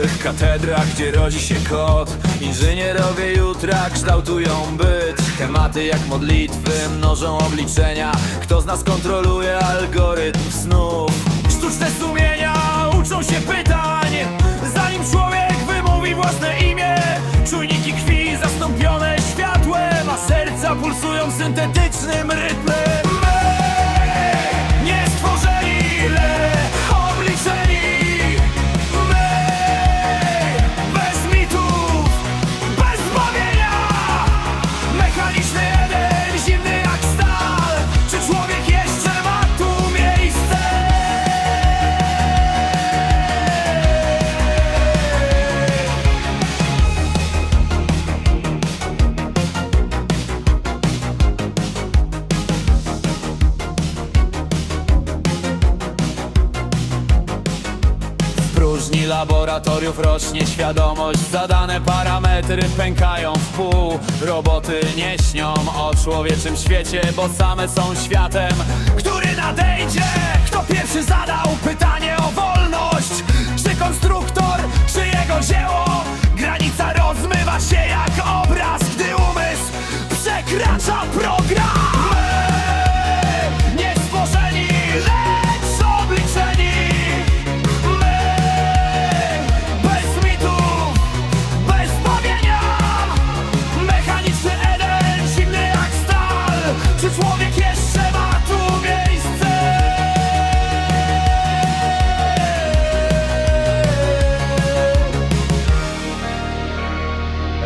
nowych katedrach, gdzie rodzi się kot. Inżynierowie jutra kształtują byt. Tematy jak modlitwy mnożą obliczenia. Kto z nas kontroluje algorytm snów? Sztuczne sumienia uczą się pytań. Zanim człowiek wymówi własne imię Czujniki krwi zastąpione światłem A serca pulsują syntetycznym rytmem próżni laboratoriów rośnie świadomość. Zadane parametry pękają w pół. Roboty nie śnią o człowieczym świecie Bo same są światem, który nadejdzie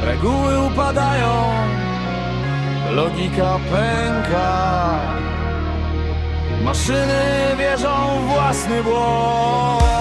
Reguły upadają, logika pęka. Maszyny wierzą w własny błąd